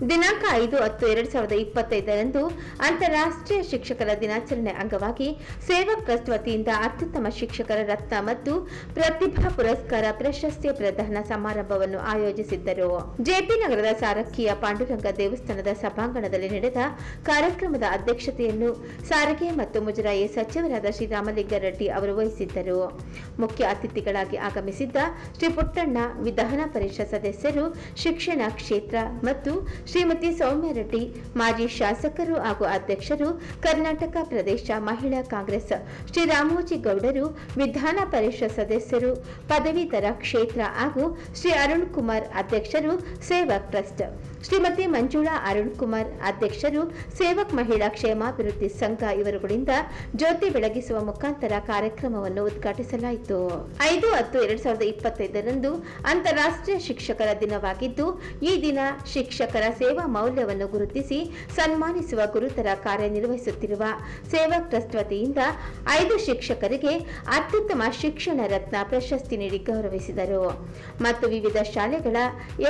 ದಿನಾಂಕ ಐದು ಹತ್ತು ಎರಡ್ ಸಾವಿರದ ಇಪ್ಪತ್ತೈದರಂದು ಅಂತಾರಾಷ್ಟ್ರೀಯ ಶಿಕ್ಷಕರ ದಿನಾಚರಣೆ ಅಂಗವಾಗಿ ಸೇವಾ ಟ್ರಸ್ಟ್ ವತಿಯಿಂದ ಅತ್ಯುತ್ತಮ ಶಿಕ್ಷಕರ ರತ್ನ ಮತ್ತು ಪ್ರತಿಭಾ ಪುರಸ್ಕಾರ ಪ್ರಶಸ್ತಿ ಪ್ರದಾನ ಸಮಾರಂಭವನ್ನು ಆಯೋಜಿಸಿದ್ದರು. ಜೆಪಿ ನಗರದ ಸಾರಕ್ಕಿಯ ಪಾಂಡುರಂಗ ದೇವಸ್ಥಾನದ ಸಭಾಂಗಣದಲ್ಲಿ ನಡೆದ ಕಾರ್ಯಕ್ರಮದ ಅಧ್ಯಕ್ಷತೆಯನ್ನು ಸಾರಿಗೆ ಮತ್ತು ಮುಜರಾಯಿ ಸಚಿವರಾದ ಶ್ರೀರಾಮಲಿಂಗಾರೆಡ್ಡಿ ಅವರು ವಹಿಸಿದ್ದರು. ಮುಖ್ಯ ಅತಿಥಿಗಳಾಗಿ ಆಗಮಿಸಿದ್ದ ಶ್ರೀ ಪುಟ್ಟಣ್ಣ ವಿಧಾನ ಪರಿಷತ್ ಸದಸ್ಯರು ಶಿಕ್ಷಣ ಕ್ಷೇತ್ರ ಮತ್ತು ಶ್ರೀಮತಿ ಸೌಮ್ಯ ರೆಡ್ಡಿ, ಮಾಜಿ ಶಾಸಕರು ಹಾಗೂ ಅಧ್ಯಕ್ಷರು, ಕರ್ನಾಟಕ ಪ್ರದೇಶ ಮಹಿಳಾ ಕಾಂಗ್ರೆಸ್ ಶ್ರೀ ರಾಮೋಜಿ ಗೌಡರು, ವಿಧಾನ ಪರಿಷತ್ ಸದಸ್ಯರು, ಪದವೀಧರ ಕ್ಷೇತ್ರ ಹಾಗೂ ಶ್ರೀ ಅರುಣ್ ಕುಮಾರ್ ಅಧ್ಯಕ್ಷರು ಸೇವಾ ಟ್ರಸ್ಟ್. ಶ್ರೀಮತಿ ಮಂಜುಳಾ ಅರುಣ್ ಕುಮಾರ್ ಅಧ್ಯಕ್ಷರು ಸೇವಕ್ ಮಹಿಳಾ ಕ್ಷೇಮಾಭಿವೃದ್ಧಿ ಸಂಘ ಇವರುಗಳಿಂದ ಜ್ಯೋತಿ ಬೆಳಗಿಸುವ ಮುಖಾಂತರ ಕಾರ್ಯಕ್ರಮವನ್ನು ಉದ್ಘಾಟಿಸಲಾಯಿತು. ಐದು ಹತ್ತು ಎರಡ್ ಸಾವಿರದ ಇಪ್ಪತ್ತೈದರಂದು ಅಂತಾರಾಷ್ಟ್ರೀಯ ಶಿಕ್ಷಕರ ದಿನವಾಗಿದ್ದು, ಈ ದಿನ ಶಿಕ್ಷಕರ ಸೇವಾ ಮೌಲ್ಯವನ್ನು ಗುರುತಿಸಿ ಸನ್ಮಾನಿಸುವ ಗುರುತರ ಕಾರ್ಯನಿರ್ವಹಿಸುತ್ತಿರುವ ಸೇವಕ್ ಟ್ರಸ್ಟ್ ವತಿಯಿಂದ ಐದು ಶಿಕ್ಷಕರಿಗೆ ಅತ್ಯುತ್ತಮ ಶಿಕ್ಷಣ ರತ್ನ ಪ್ರಶಸ್ತಿ ನೀಡಿ ಗೌರವಿಸಿದರು. ಮತ್ತು ವಿವಿಧ ಶಾಲೆಗಳ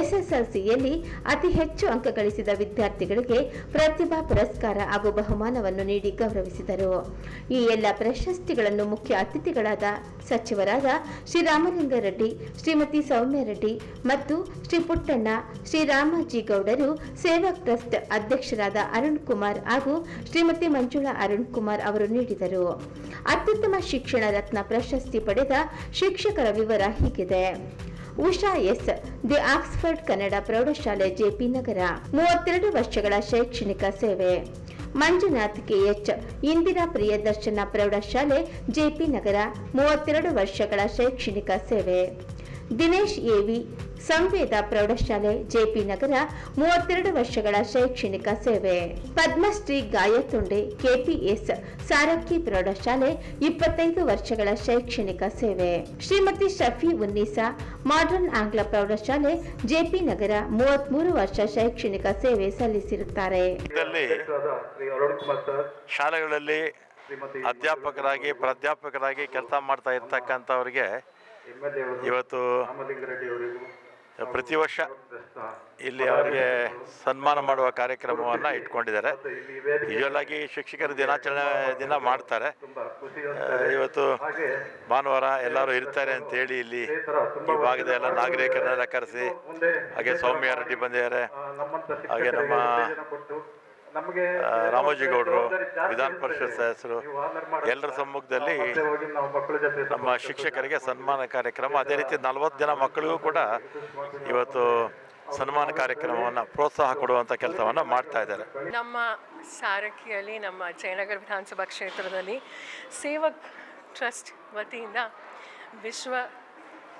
ಎಸ್ಎಸ್ಎಲ್ಸಿಯಲ್ಲಿ ಅತಿ ಹೆಚ್ಚು ಅಂಕ ಗಳಿಸಿದ ವಿದ್ಯಾರ್ಥಿಗಳಿಗೆ ಪ್ರತಿಭಾ ಪುರಸ್ಕಾರ ಹಾಗೂ ಬಹುಮಾನವನ್ನು ನೀಡಿ ಗೌರವಿಸಿದರು. ಈ ಎಲ್ಲ ಪ್ರಶಸ್ತಿಗಳನ್ನು ಮುಖ್ಯ ಅತಿಥಿಗಳಾದ ಸಚಿವರಾದ ಶ್ರೀರಾಮಲಿಂಗಾರೆಡ್ಡಿ, ಶ್ರೀಮತಿ ಸೌಮ್ಯ ರೆಡ್ಡಿ ಮತ್ತು ಶ್ರೀ ಪುಟ್ಟಣ್ಣ ಶ್ರೀರಾಮಾಜಿ ಗೌಡರು ಸೇವಾ ಟ್ರಸ್ಟ್ ಅಧ್ಯಕ್ಷರಾದ ಅರುಣ್ ಕುಮಾರ್ ಹಾಗೂ ಶ್ರೀಮತಿ ಮಂಜುಳಾ ಅರುಣ್ ಕುಮಾರ್ ಅವರು ನೀಡಿದರು. ಅತ್ಯುತ್ತಮ ಶಿಕ್ಷಣ ರತ್ನ ಪ್ರಶಸ್ತಿ ಪಡೆದ ಶಿಕ್ಷಕರ ವಿವರ ಹೀಗಿದೆ. Usha S, the Oxford Kannada ಪ್ರೌಢಶಾಲೆ ಜೆಪಿ ನಗರ. ಮೂವತ್ತೆರಡು ವರ್ಷಗಳ ಶೈಕ್ಷಣಿಕ ಸೇವೆ. ಮಂಜುನಾಥ್ ಕೆಎಚ್, ಇಂದಿರಾ ಪ್ರಿಯದರ್ಶನ ಪ್ರೌಢಶಾಲೆ ಜೆಪಿ ನಗರ. ಮೂವತ್ತೆರಡು ವರ್ಷಗಳ ಶೈಕ್ಷಣಿಕ ಸೇವೆ. ದಿನೇಶ್ ಎವಿ ಸಂವೇದ ಪ್ರೌಢಶಾಲೆ, ಜೆಪಿ ನಗರ, ಮೂವತ್ತೆರಡು ವರ್ಷಗಳ ಶೈಕ್ಷಣಿಕ ಸೇವೆ. ಪದ್ಮಶ್ರೀ ಗಾಯತುಂಡೆ, ಕೆಪಿಎಸ್, ಸಾರಕ್ಕಿ ಪ್ರೌಢಶಾಲೆ, ಇಪ್ಪತ್ತೈದು ವರ್ಷಗಳ ಶೈಕ್ಷಣಿಕ ಸೇವೆ. ಶ್ರೀಮತಿ ಶಫಿ ಉನ್ನೀಸಾ, ಮಾಡರ್ನ್ ಆಂಗ್ಲ ಪ್ರೌಢಶಾಲೆ, ಜೆಪಿ ನಗರ, ಮೂವತ್ಮೂರು ವರ್ಷ ಶೈಕ್ಷಣಿಕ ಸೇವೆ ಸಲ್ಲಿಸಿರುತ್ತಾರೆ. ಶಾಲೆಗಳಲ್ಲಿ ಅಧ್ಯಾಪಕರಾಗಿ, ಪ್ರಾಧ್ಯಾಪಕರಾಗಿ ಕೆಲಸ ಮಾಡ್ತಾ ಇರ್ತಕ್ಕಂಥವ್ರಿಗೆ ಇವತ್ತು ಪ್ರತಿ ವರ್ಷ ಇಲ್ಲಿ ಅವರಿಗೆ ಸನ್ಮಾನ ಮಾಡುವ ಕಾರ್ಯಕ್ರಮವನ್ನು ಇಟ್ಕೊಂಡಿದ್ದಾರೆ. ಆಗಿ ಶಿಕ್ಷಕರ ದಿನಾಚರಣೆ ದಿನ ಮಾಡ್ತಾರೆ. ಇವತ್ತು ಭಾನುವಾರ ಎಲ್ಲರೂ ಇರ್ತಾರೆ ಅಂತ ಹೇಳಿ ಇಲ್ಲಿ ಈ ಭಾಗದ ಎಲ್ಲ ನಾಗರಿಕರನ್ನೆಲ್ಲ ಕರೆಸಿ, ಹಾಗೆ ಸೌಮ್ಯ ರೆಡ್ಡಿ ಬಂದಿದ್ದಾರೆ, ಹಾಗೆ ನಮ್ಮ ಉತ್ತೇಜನ ಕೊಟ್ಟು ನಮಗೆ ಆ, ರಾಮೋಜಿ ಗೌಡರು ವಿಧಾನ ಪರಿಷತ್ ಸದಸ್ಯರು ಎಲ್ಲರ ಸಮ್ಮುಖದಲ್ಲಿ ಮತ್ತೆ ಮಕ್ಕಳ ಜೊತೆ ನಮ್ಮ ಶಿಕ್ಷಕರಿಗೆ ಸನ್ಮಾನ ಕಾರ್ಯಕ್ರಮ ಅದೇ ರೀತಿ ನಲವತ್ತು ಜನ ಮಕ್ಕಳಿಗೂ ಕೂಡ ಇವತ್ತು ಸನ್ಮಾನ ಕಾರ್ಯಕ್ರಮವನ್ನು ಪ್ರೋತ್ಸಾಹ ಕೊಡುವಂಥ ಕೆಲಸವನ್ನು ಮಾಡ್ತಾ ಇದ್ದಾರೆ. ನಮ್ಮ ಸಾರಕಿಯಲ್ಲಿ ನಮ್ಮ ಜಯನಗರ ವಿಧಾನಸಭಾ ಕ್ಷೇತ್ರದಲ್ಲಿ ಸೇವಕ್ ಟ್ರಸ್ಟ್ ವತಿಯಿಂದ ವಿಶ್ವ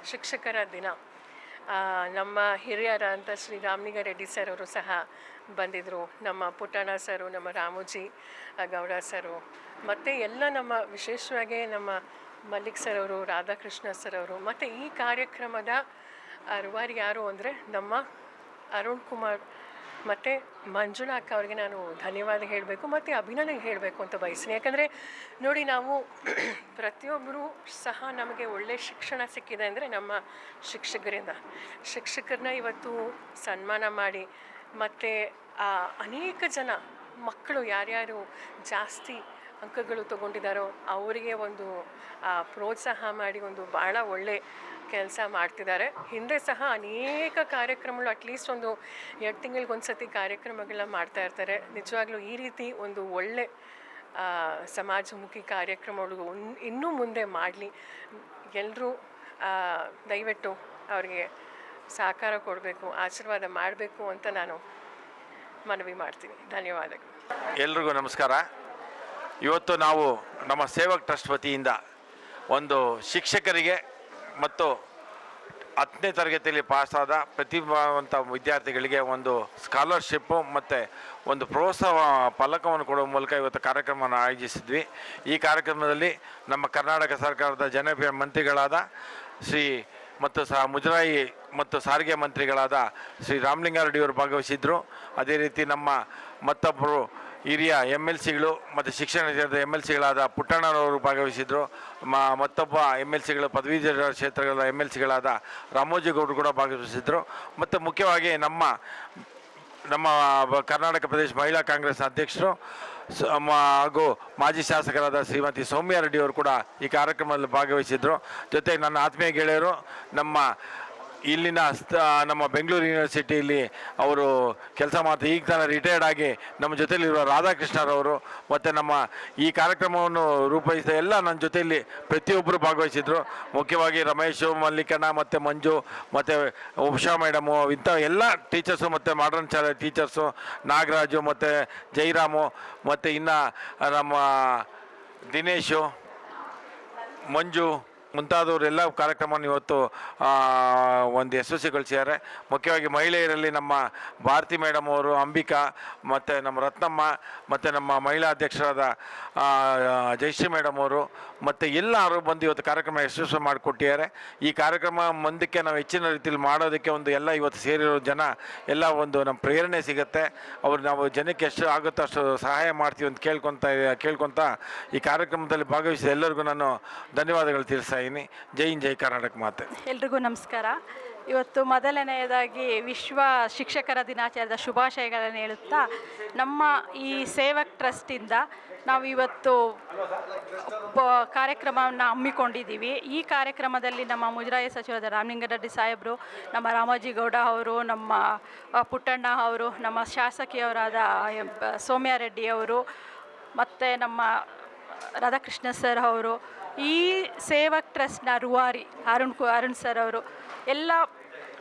ಶಿಕ್ಷಕರ ದಿನ. ನಮ್ಮ ಹಿರಿಯರ ಅಂತ ಶ್ರೀ ರಾಮಲಿಂಗ ರೆಡ್ಡಿ ಸರ್ ಅವರು ಸಹ ಬಂದಿದ್ದರು ನಮ್ಮ ಪುಟ್ಟಣ್ಣ ಸರು, ನಮ್ಮ ರಾಮೋಜಿ ಗೌಡ ಸರು. ಮತ್ತು ಎಲ್ಲ ನಮ್ಮ ವಿಶೇಷವಾಗಿ ನಮ್ಮ ಮಲ್ಲಿಕ್ ಸರ್ ಅವರು, ರಾಧಾಕೃಷ್ಣ ಸರ್ ಅವರು, ಮತ್ತು ಈ ಕಾರ್ಯಕ್ರಮದ ಅರ್ವಾರು ರೂವಾರಿ ಯಾರು ಅಂದರೆ ನಮ್ಮ ಅರುಣ್ ಕುಮಾರ್ ಮತ್ತು ಮಂಜುನಾ ಅಕ್ಕ ಅವರಿಗೆ ನಾನು ಧನ್ಯವಾದ ಹೇಳಬೇಕು ಮತ್ತು ಅಭಿನಂದನೆ ಹೇಳಬೇಕು ಅಂತ ಬಯಸ್ತೀನಿ. ಯಾಕಂದರೆ ನೋಡಿ ನಾವು ಪ್ರತಿಯೊಬ್ಬರು ಸಹ ನಮಗೆ ಒಳ್ಳೆಯ ಶಿಕ್ಷಣ ಸಿಕ್ಕಿದೆ ಅಂದರೆ ನಮ್ಮ ಶಿಕ್ಷಕರಿಂದ. ಶಿಕ್ಷಕರನ್ನ ಇವತ್ತು ಸನ್ಮಾನ ಮಾಡಿ ಮತ್ತು ಅನೇಕ ಜನ ಮಕ್ಕಳು ಯಾರ್ಯಾರು ಜಾಸ್ತಿ ಅಂಕಗಳು ತಗೊಂಡಿದ್ದಾರೋ ಅವರಿಗೆ ಒಂದು ಪ್ರೋತ್ಸಾಹ ಮಾಡಿ ಒಂದು ಭಾಳ ಒಳ್ಳೆ ಕೆಲಸ ಮಾಡ್ತಿದ್ದಾರೆ. ಹಿಂದೆ ಸಹ ಅನೇಕ ಕಾರ್ಯಕ್ರಮಗಳು ಅಟ್ಲೀಸ್ಟ್ ಒಂದು ಎರಡು ತಿಂಗಳಿಗೊಂದು ಸತಿ ಕಾರ್ಯಕ್ರಮಗಳನ್ನ ಮಾಡ್ತಾ ಇರ್ತಾರೆ. ನಿಜವಾಗ್ಲೂ ಈ ರೀತಿ ಒಂದು ಒಳ್ಳೆ ಸಮಾಜಮುಖಿ ಕಾರ್ಯಕ್ರಮಗಳು ಇನ್ನೂ ಮುಂದೆ ಮಾಡಲಿ. ಎಲ್ಲರೂ ದಯವಿಟ್ಟು ಅವರಿಗೆ ಸಹಕಾರ ಕೊಡಬೇಕು, ಆಶೀರ್ವಾದ ಮಾಡಬೇಕು ಅಂತ ನಾನು ಮನವಿ ಮಾಡ್ತೀನಿ. ಧನ್ಯವಾದಗಳು. ಎಲ್ರಿಗೂ ನಮಸ್ಕಾರ. ಇವತ್ತು ನಾವು ನಮ್ಮ ಸೇವಕ್ ಟ್ರಸ್ಟ್ ವತಿಯಿಂದ ಒಂದು ಶಿಕ್ಷಕರಿಗೆ ಮತ್ತು ಹತ್ತನೇ ತರಗತಿಯಲ್ಲಿ ಪಾಸಾದ ಪ್ರತಿಭಾವಂತ ವಿದ್ಯಾರ್ಥಿಗಳಿಗೆ ಒಂದು ಸ್ಕಾಲರ್ಶಿಪ್ಪು ಮತ್ತು ಒಂದು ಪ್ರೋತ್ಸಾಹ ಫಲಕವನ್ನು ಕೊಡುವ ಮೂಲಕ ಇವತ್ತು ಕಾರ್ಯಕ್ರಮವನ್ನು ಆಯೋಜಿಸಿದ್ವಿ. ಈ ಕಾರ್ಯಕ್ರಮದಲ್ಲಿ ನಮ್ಮ ಕರ್ನಾಟಕ ಸರ್ಕಾರದ ಜನಪ್ರಿಯ ಮಂತ್ರಿಗಳಾದ ಶ್ರೀ ಮತ್ತು ಸಹ ಮುಜರಾಯಿ ಮತ್ತು ಸಾರಿಗೆ ಮಂತ್ರಿಗಳಾದ ಶ್ರೀ ರಾಮಲಿಂಗಾರೆಡ್ಡಿಯವರು ಭಾಗವಹಿಸಿದ್ದರು ಅದೇ ರೀತಿ ನಮ್ಮ ಮತ್ತೊಬ್ಬರು ಹಿರಿಯ ಎಂ ಎಲ್ ಸಿಗಳು ಮತ್ತು ಶಿಕ್ಷಣ ಎಂ ಎಲ್ ಸಿಗಳಾದ ಪುಟ್ಟಣ್ಣರವರು ಭಾಗವಹಿಸಿದ್ರು ಮತ್ತೊಬ್ಬ ಎಂ ಎಲ್ ಸಿಗಳು ಪದವೀಧರ ಕ್ಷೇತ್ರಗಳ ಎಂ ಎಲ್ ಸಿಗಳಾದ ರಾಮೋಜಿ ಗೌಡರು ಕೂಡ ಭಾಗವಹಿಸಿದ್ರು. ಮತ್ತು ಮುಖ್ಯವಾಗಿ ನಮ್ಮ ನಮ್ಮ ಕರ್ನಾಟಕ ಪ್ರದೇಶ ಮಹಿಳಾ ಕಾಂಗ್ರೆಸ್ ಅಧ್ಯಕ್ಷರು ಹಾಗೂ ಮಾಜಿ ಶಾಸಕರಾದ ಶ್ರೀಮತಿ ಸೌಮ್ಯ ರೆಡ್ಡಿ ಅವರು ಕೂಡ ಈ ಕಾರ್ಯಕ್ರಮದಲ್ಲಿ ಭಾಗವಹಿಸಿದ್ರು. ಜೊತೆಗೆ ನನ್ನ ಆತ್ಮೀಯ ಗೆಳೆಯರು, ನಮ್ಮ ಇಲ್ಲಿನ ನಮ್ಮ ಬೆಂಗಳೂರು ಯೂನಿವರ್ಸಿಟಿಯಲ್ಲಿ ಅವರು ಕೆಲಸ ಮಾಡ್ತಾ ಈಗ ತಾನೇ ರಿಟೈರ್ಡ್ ಆಗಿ ನಮ್ಮ ಜೊತೆಯಲ್ಲಿರುವ ರಾಧಾಕೃಷ್ಣರವರು ಮತ್ತು ನಮ್ಮ ಈ ಕಾರ್ಯಕ್ರಮವನ್ನು ರೂಪಿಸಿದ ಎಲ್ಲ ನನ್ನ ಜೊತೆಯಲ್ಲಿ ಪ್ರತಿಯೊಬ್ಬರು ಭಾಗವಹಿಸಿದ್ರು. ಮುಖ್ಯವಾಗಿ ರಮೇಶು, ಮಲ್ಲಿಕಣ್ಣ ಮತ್ತು ಮಂಜು ಮತ್ತು ಉಷಾ ಮೇಡಮು ಇಂಥ ಎಲ್ಲ ಟೀಚರ್ಸು ಮತ್ತು ಮಾಡರ್ನ್ ಶಾಲೆ ಟೀಚರ್ಸು ನಾಗರಾಜು ಮತ್ತು ಜೈರಾಮು ಮತ್ತು ಇನ್ನು ನಮ್ಮ ದಿನೇಶು, ಮಂಜು ಮುಂತಾದವರೆಲ್ಲ ಕಾರ್ಯಕ್ರಮವನ್ನು ಇವತ್ತು ಒಂದು ಯಶಸ್ವಿಗೊಳಿಸಿದ್ದಾರೆ ಮುಖ್ಯವಾಗಿ ಮಹಿಳೆಯರಲ್ಲಿ ನಮ್ಮ ಭಾರತಿ ಮೇಡಮ್ ಅವರು, ಅಂಬಿಕಾ, ಮತ್ತು ನಮ್ಮ ರತ್ನಮ್ಮ, ಮತ್ತು ನಮ್ಮ ಮಹಿಳಾ ಅಧ್ಯಕ್ಷರಾದ ಜಯಶ್ರೀ ಮೇಡಮ್ ಅವರು, ಮತ್ತು ಎಲ್ಲರೂ ಬಂದು ಇವತ್ತು ಕಾರ್ಯಕ್ರಮ ಯಶಸ್ವಿ ಮಾಡಿಕೊಟ್ಟಿದ್ದಾರೆ. ಈ ಕಾರ್ಯಕ್ರಮ ಮುಂದಕ್ಕೆ ನಾವು ಹೆಚ್ಚಿನ ರೀತಿಯಲ್ಲಿ ಮಾಡೋದಕ್ಕೆ ಒಂದು ಎಲ್ಲ ಇವತ್ತು ಸೇರಿರೋ ಜನ ಎಲ್ಲ ಒಂದು ನಮ್ಮ ಪ್ರೇರಣೆ ಸಿಗುತ್ತೆ. ಅವ್ರು ನಾವು ಜನಕ್ಕೆ ಎಷ್ಟು ಆಗುತ್ತೋ ಅಷ್ಟು ಸಹಾಯ ಮಾಡ್ತೀವಿ ಅಂತ ಕೇಳ್ಕೊತ ಕೇಳ್ಕೊತ ಈ ಕಾರ್ಯಕ್ರಮದಲ್ಲಿ ಭಾಗವಹಿಸಿದ ಎಲ್ಲರಿಗೂ ನಾನು ಧನ್ಯವಾದಗಳು ತಿಳಿಸ್ತಾ ಇದ್ದೀನಿ ಜೈ ಜೈ ಕರ್ನಾಟಕ ಮಾತೆ. ಎಲ್ರಿಗೂ ನಮಸ್ಕಾರ. ಇವತ್ತು ಮೊದಲನೆಯದಾಗಿ ವಿಶ್ವ ಶಿಕ್ಷಕರ ದಿನಾಚರಣೆದ ಶುಭಾಶಯಗಳನ್ನು ಹೇಳುತ್ತಾ, ನಮ್ಮ ಈ ಸೇವಕ್ ಟ್ರಸ್ಟಿಂದ ನಾವು ಇವತ್ತು ಕಾರ್ಯಕ್ರಮವನ್ನು ಹಮ್ಮಿಕೊಂಡಿದ್ದೀವಿ. ಈ ಕಾರ್ಯಕ್ರಮದಲ್ಲಿ ನಮ್ಮ ಮುಜರಾಯಿ ಸಚಿವರಾದ ರಾಮಲಿಂಗಾರೆಡ್ಡಿ ಸಾಹೇಬರು, ನಮ್ಮ ರಾಮೋಜಿ ಗೌಡ ಅವರು, ನಮ್ಮ ಪುಟ್ಟಣ್ಣ ಅವರು, ನಮ್ಮ ಶಾಸಕಿಯವರಾದ, ಎಂ- ಸೌಮ್ಯ ರೆಡ್ಡಿ ಅವರು, ಮತ್ತು ನಮ್ಮ ರಾಧಾಕೃಷ್ಣ ಸರ್ ಅವರು ಈ ಸೇವಕ್ ಟ್ರಸ್ಟ್ನ ರುವಾರಿ ಅರುಣ್ ಕು, ಅರುಣ್ ಸರ್ ಅವರು, ಎಲ್ಲ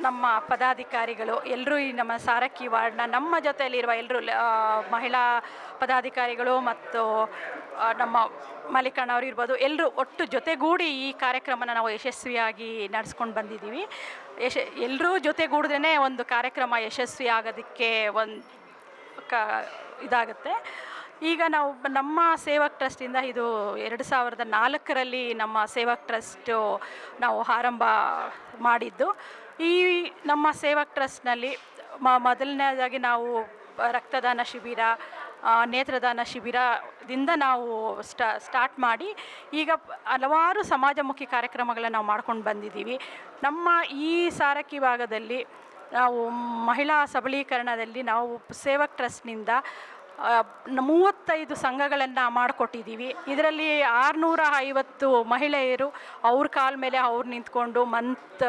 ನಮ್ಮ ಪದಾಧಿಕಾರಿಗಳು ಎಲ್ಲರೂ ಈ ನಮ್ಮ ಸಾರಕ್ಕಿ ವಾರ್ಡ್ನ ನಮ್ಮ ಜೊತೆಯಲ್ಲಿರುವ ಎಲ್ಲರೂ ಮಹಿಳಾ ಪದಾಧಿಕಾರಿಗಳು ಮತ್ತು ನಮ್ಮ ಮಲ್ಲಿಕಣ್ಣವ್ರು ಇರ್ಬೋದು ಎಲ್ಲರೂ ಒಟ್ಟು ಜೊತೆಗೂಡಿ ಈ ಕಾರ್ಯಕ್ರಮನ ನಾವು ಯಶಸ್ವಿಯಾಗಿ ನಡೆಸ್ಕೊಂಡು ಬಂದಿದ್ದೀವಿ. ಯಶ ಎಲ್ಲರೂ ಜೊತೆಗೂಡಿದ್ರೇ ಒಂದು ಕಾರ್ಯಕ್ರಮ ಯಶಸ್ವಿ ಆಗೋದಕ್ಕೆ ಒಂದು ಕ, ಇದಾಗುತ್ತೆ. ಈಗ ನಾವು ನಮ್ಮ ಸೇವಕ್ ಟ್ರಸ್ಟಿಂದ ಇದು ಎರಡು ಸಾವಿರದ ನಾಲ್ಕರಲ್ಲಿ ನಮ್ಮ ಸೇವಕ್ ಟ್ರಸ್ಟು ನಾವು ಆರಂಭ ಮಾಡಿದ್ದು. ಈ ನಮ್ಮ ಸೇವಕ್ ಟ್ರಸ್ಟ್ನಲ್ಲಿ ಮ ಮೊದಲನೇದಾಗಿ ನಾವು ರಕ್ತದಾನ ಶಿಬಿರ ನೇತ್ರದಾನ ಶಿಬಿರದಿಂದ ನಾವು ಸ್ಟಾ, ಸ್ಟಾರ್ಟ್ ಮಾಡಿ ಈಗ ಹಲವಾರು ಸಮಾಜಮುಖಿ ಕಾರ್ಯಕ್ರಮಗಳನ್ನು ನಾವು ಮಾಡ್ಕೊಂಡು ಬಂದಿದ್ದೀವಿ. ನಮ್ಮ ಈ ಸಾರಕ್ಕಿ ಭಾಗದಲ್ಲಿ ನಾವು ಮಹಿಳಾ ಸಬಲೀಕರಣದಲ್ಲಿ ನಾವು ಸೇವಕ್ ಟ್ರಸ್ಟ್ನಿಂದ ಮೂವತ್ತೈದು ಸಂಘಗಳನ್ನು ಮಾಡಿಕೊಟ್ಟಿದ್ದೀವಿ ಇದರಲ್ಲಿ ಆರುನೂರ ಐವತ್ತು ಮಹಿಳೆಯರು ಅವ್ರ ಕಾಲ ಮೇಲೆ ಅವ್ರು ನಿಂತ್ಕೊಂಡು ಮಂತ್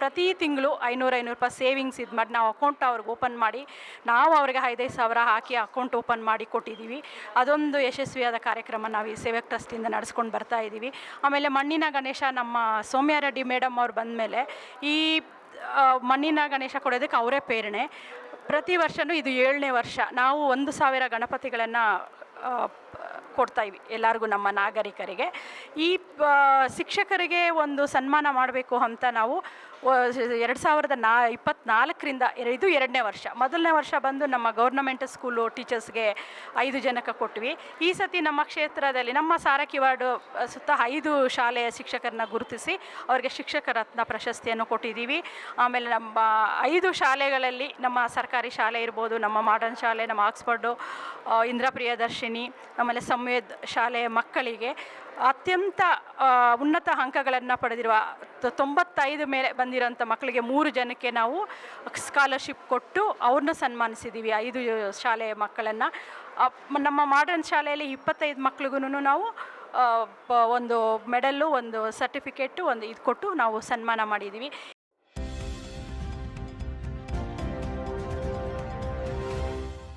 ಪ್ರತಿ ತಿಂಗಳು ಐನೂರು ಐನೂರು ರೂಪಾಯಿ ಸೇವಿಂಗ್ಸ್ ಇದು ಮಾಡಿ, ನಾವು ಅಕೌಂಟ್ ಅವ್ರಿಗೆ ಓಪನ್ ಮಾಡಿ, ನಾವು ಅವ್ರಿಗೆ ಐದೈದು ಸಾವಿರ ಹಾಕಿ ಅಕೌಂಟ್ ಓಪನ್ ಮಾಡಿ ಕೊಟ್ಟಿದ್ದೀವಿ ಅದೊಂದು ಯಶಸ್ವಿಯಾದ ಕಾರ್ಯಕ್ರಮ ನಾವು ಈ ಸೇವಕ್ ಟ್ರಸ್ಟಿಂದ ನಡೆಸ್ಕೊಂಡು ಬರ್ತಾ ಇದ್ದೀವಿ ಆಮೇಲೆ ಮಣ್ಣಿನ ಗಣೇಶ ನಮ್ಮ ಸೌಮ್ಯ ರೆಡ್ಡಿ ಮೇಡಮ್ ಅವ್ರು ಬಂದಮೇಲೆ ಈ ಮಣ್ಣಿನ ಗಣೇಶ ಕೊಡೋದಕ್ಕೆ ಅವರೇ ಪ್ರೇರಣೆ. ಪ್ರತಿ ವರ್ಷವೂ ಇದು ಏಳನೇ ವರ್ಷ. ನಾವು ಒಂದು ಸಾವಿರ ಗಣಪತಿಗಳನ್ನು ಕೊಡ್ತಾ ಇವಿ, ಎಲ್ಲರಿಗೂ ನಮ್ಮ ನಾಗರಿಕರಿಗೆ. ಈ ಶಿಕ್ಷಕರಿಗೆ ಒಂದು ಸನ್ಮಾನ ಮಾಡಬೇಕು ಅಂತ ನಾವು ಎರಡು ಸಾವಿರದ ನಾ ಇಪ್ಪತ್ತ್ನಾಲ್ಕರಿಂದ ಇದು ಎರಡನೇ ವರ್ಷ. ಮೊದಲನೇ ವರ್ಷ ಬಂದು ನಮ್ಮ ಗೌರ್ನಮೆಂಟ್ ಸ್ಕೂಲು ಟೀಚರ್ಸ್ಗೆ ಐದು ಜನಕ್ಕೆ ಕೊಟ್ವಿ. ಈ ಸತಿ ನಮ್ಮ ಕ್ಷೇತ್ರದಲ್ಲಿ, ನಮ್ಮ ಸಾರಕಿ ವಾರ್ಡು ಸುತ್ತ ಐದು ಶಾಲೆಯ ಶಿಕ್ಷಕರನ್ನ ಗುರುತಿಸಿ, ಅವರಿಗೆ ಶಿಕ್ಷಕ ರತ್ನ ಪ್ರಶಸ್ತಿಯನ್ನು ಕೊಟ್ಟಿದ್ದೀವಿ ಆಮೇಲೆ ನಮ್ಮ ಐದು ಶಾಲೆಗಳಲ್ಲಿ, ನಮ್ಮ ಸರ್ಕಾರಿ ಶಾಲೆ ಇರ್ಬೋದು, ನಮ್ಮ ಮಾಡರ್ನ್ ಶಾಲೆ, ನಮ್ಮ ಆಕ್ಸ್ಫರ್ಡು ಇಂದ್ರಪ್ರಿಯದರ್ಶಿನಿ, ಆಮೇಲೆ ಪ್ರಿಯದರ್ಶಿನಿ ಆಮೇಲೆ ಸಂವೇದ್ ಶಾಲೆಯ ಮಕ್ಕಳಿಗೆ ಅತ್ಯಂತ ಉನ್ನತ ಅಂಕಗಳನ್ನು ಪಡೆದಿರುವ ತೊಂಬತ್ತೈದು ಮೇಲೆ ಬಂದಿರೋಂಥ ಮಕ್ಕಳಿಗೆ ಮೂರು ಜನಕ್ಕೆ ನಾವು ಸ್ಕಾಲರ್ಶಿಪ್ ಕೊಟ್ಟು ಅವ್ರನ್ನ ಸನ್ಮಾನಿಸಿದ್ದೀವಿ ಐದು ಶಾಲೆಯ ಮಕ್ಕಳನ್ನು. ನಮ್ಮ ಮಾಡರ್ನ್ ಶಾಲೆಯಲ್ಲಿ ಇಪ್ಪತ್ತೈದು ಮಕ್ಳಿಗೂ ನಾವು ಒಂದು ಮೆಡಲ್ಲು ಒಂದು ಸರ್ಟಿಫಿಕೇಟು ಒಂದು ಇದು ಕೊಟ್ಟು ನಾವು ಸನ್ಮಾನ ಮಾಡಿದ್ದೀವಿ